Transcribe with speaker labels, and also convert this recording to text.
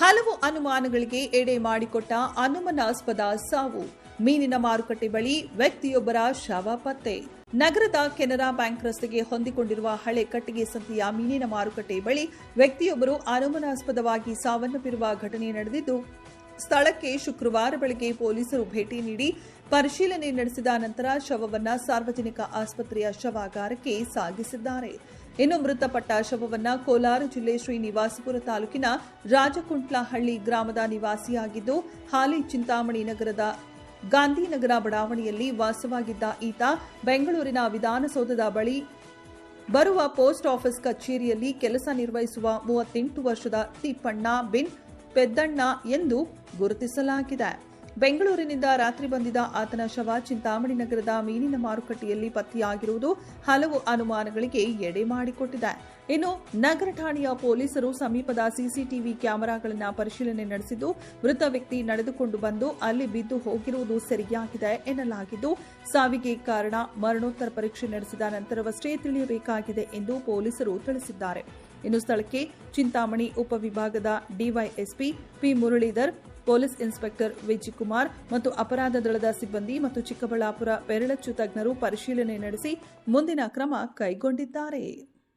Speaker 1: ಹಲವು ಅನುಮಾನಗಳಿಗೆ ಎಡೆ ಮಾಡಿಕೊಟ್ಟ ಅನುಮಾನಾಸ್ಪದ ಸಾವು. ಮೀನಿನ ಮಾರುಕಟ್ಟೆ ಬಳಿ ವ್ಯಕ್ತಿಯೊಬ್ಬರ ಶವ ಪತ್ತೆ. ನಗರದ ಕೆನರಾ ಬ್ಯಾಂಕ್ ರಸ್ತೆಗೆ ಹೊಂದಿಕೊಂಡಿರುವ ಹಳೆ ಕಟ್ಟಿಗೆ ಸಂತೆಯ ಮೀನಿನ ಮಾರುಕಟ್ಟೆ ಬಳಿ ವ್ಯಕ್ತಿಯೊಬ್ಬರು ಅನುಮಾನಾಸ್ಪದವಾಗಿ ಸಾವನ್ನಪ್ಪಿರುವ ಘಟನೆ ನಡೆದಿದ್ದು ಸ್ಥಳಕ್ಕೆ ಶುಕ್ರವಾರ ಬೆಳಗ್ಗೆ ಪೊಲೀಸರು ಭೇಟಿ ನೀಡಿ ಪರಿಶೀಲನೆ ನಡೆಸಿದ ನಂತರ ಶವವನ್ನು ಸಾರ್ವಜನಿಕ ಆಸ್ಪತ್ರೆಯ ಶವಾಗಾರಕ್ಕೆ ಸಾಗಿಸಿದ್ದಾರೆ. ಇನ್ನು ಮೃತಪಟ್ಟ ಶವವನ್ನ ಕೋಲಾರ ಜಿಲ್ಲೆ ಶ್ರೀನಿವಾಸಪುರ ತಾಲೂಕಿನ ರಾಜಕುಂಟ್ಲಹಳ್ಳಿ ಗ್ರಾಮದ ನಿವಾಸಿಯಾಗಿದ್ದು, ಹಾಲಿ ಚಿಂತಾಮಣಿ ನಗರದ ಗಾಂಧಿನಗರ ಬಡಾವಣೆಯಲ್ಲಿ ವಾಸವಾಗಿದ್ದ ಈತ ಬೆಂಗಳೂರಿನ ವಿಧಾನಸೌಧದ ಬಳಿ ಬರುವ ಪೋಸ್ಟ್ ಆಫೀಸ್ ಕಚೇರಿಯಲ್ಲಿ ಕೆಲಸ ನಿರ್ವಹಿಸುವ ಮೂವತ್ತೆಂಟು ವರ್ಷದ ತಿಪ್ಪಣ್ಣ ಬಿನ್ ಪೆದ್ದಣ್ಣ ಎಂದು ಗುರುತಿಸಲಾಗಿದೆ. ಬೆಂಗಳೂರಿನಿಂದ ರಾತ್ರಿ ಬಂದಿದ್ದ ಆತನ ಶವ ಚಿಂತಾಮಣಿ ನಗರದ ಮೀನಿನ ಮಾರುಕಟ್ಟೆಯಲ್ಲಿ ಪತ್ತೆಯಾಗಿರುವುದು ಹಲವು ಅನುಮಾನಗಳಿಗೆ ಎಡೆ ಮಾಡಿಕೊಟ್ಟಿದೆ. ಇನ್ನು ನಗರ ಠಾಣೆಯ ಪೊಲೀಸರು ಸಮೀಪದ ಸಿಸಿಟಿವಿ ಕ್ಯಾಮೆರಾಗಳನ್ನು ಪರಿಶೀಲನೆ ನಡೆಸಿದ್ದು, ಮೃತ ವ್ಯಕ್ತಿ ನಡೆದುಕೊಂಡು ಬಂದು ಅಲ್ಲಿ ಬಿದ್ದು ಹೋಗಿರುವುದು ಸರಿಯಾಗಿದೆ ಎನ್ನಲಾಗಿದ್ದು, ಸಾವಿಗೆ ಕಾರಣ ಮರಣೋತ್ತರ ಪರೀಕ್ಷೆ ನಡೆಸಿದ ನಂತರವಷ್ಟೇ ತಿಳಿಯಬೇಕಾಗಿದೆ ಎಂದು ಪೊಲೀಸರು ತಿಳಿಸಿದ್ದಾರೆ. ಇನ್ನು ಸ್ಥಳಕ್ಕೆ ಚಿಂತಾಮಣಿ ಉಪವಿಭಾಗದ DYSP P Muralidhar, police inspector Vijayakumar ಮತ್ತು ಅಪರಾಧ ದಳದ ಸಿಬ್ಬಂದಿ ಮತ್ತು ಚಿಕ್ಕಬಳ್ಳಾಪುರ ಬೆರಳಚ್ಚು ತಜ್ಞರು ಪರಿಶೀಲನೆ ನಡೆಸಿ ಮುಂದಿನ ಕ್ರಮ ಕೈಗೊಂಡಿದ್ದಾರೆ.